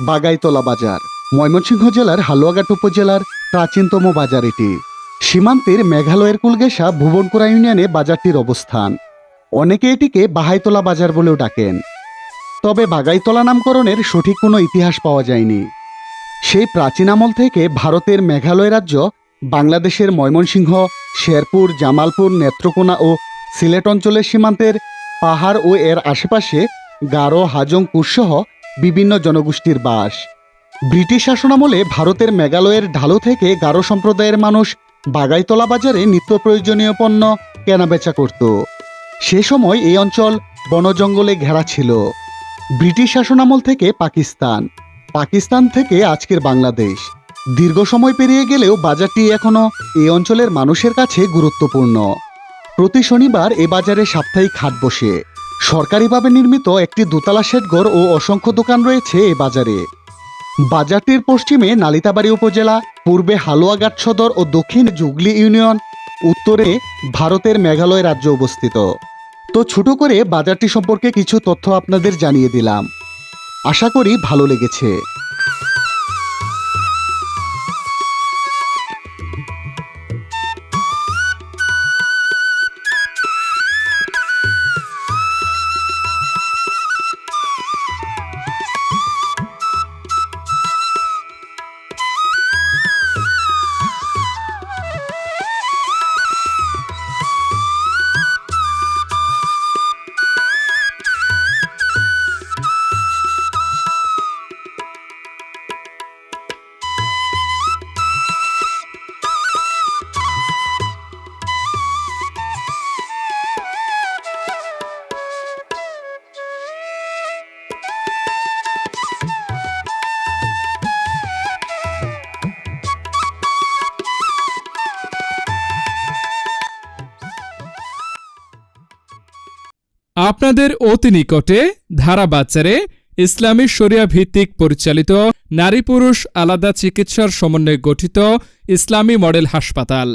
বাগাইতলা বাজার। ময়মনসিংহ জেলার হালুয়াঘাট উপজেলার প্রাচীনতম বাজার এটি। সীমান্তের মেঘালয়ের কুলগেসা ভুবনকুড়া ইউনিয়নে বাজারটির অবস্থান। অনেকে এটিকে বাহাইতলা বাজার বলেও ডাকেন। তবে বাগাইতলা নামকরণের সঠিক কোনো ইতিহাস পাওয়া যায়নি। সেই প্রাচীন আমল থেকে ভারতের মেঘালয় রাজ্য, বাংলাদেশের ময়মনসিংহ, শেরপুর, জামালপুর, নেত্রকোনা ও সিলেট অঞ্চলের সীমান্তের পাহাড় ও এর আশেপাশে গারো, হাজং কুশসহ বিভিন্ন জনগোষ্ঠীর বাস। ব্রিটিশ শাসনামলে ভারতের মেঘালয়ের ঢালু থেকে গারো সম্প্রদায়ের মানুষ বাগাইতলা বাজারে নিত্য প্রয়োজনীয় পণ্য কেনাবেচা করত। সে সময় এই অঞ্চল বনজঙ্গলে ঘেরা ছিল। ব্রিটিশ শাসনামল থেকে পাকিস্তান। পাকিস্তান থেকে আজকের বাংলাদেশ। দীর্ঘ সময় পেরিয়ে গেলেও বাজারটি এখনও এই অঞ্চলের মানুষের কাছে গুরুত্বপূর্ণ। প্রতি শনিবার এ বাজারে সাপ্তাহিক হাট বসে। সরকারিভাবে নির্মিত একটি দোতলা শেডঘর ও অসংখ্য দোকান রয়েছে এ বাজারে। বাজারটির পশ্চিমে নালিতাবাড়ি উপজেলা, পূর্বে হালুয়াঘাট সদর ও দক্ষিণ জুগলি ইউনিয়ন, উত্তরে ভারতের মেঘালয় রাজ্য অবস্থিত। তো ছোট করে বাজারটি সম্পর্কে কিছু তথ্য আপনাদের জানিয়ে দিলাম। আশা করি ভালো লেগেছে। আপনাদের অতি নিকটে ধারা বাচ্চারে ইসলামী শরিয়া ভিত্তিক পরিচালিত নারী পুরুষ আলাদা চিকিৎসার সমন্বয়ে গঠিত ইসলামী মডেল হাসপাতাল।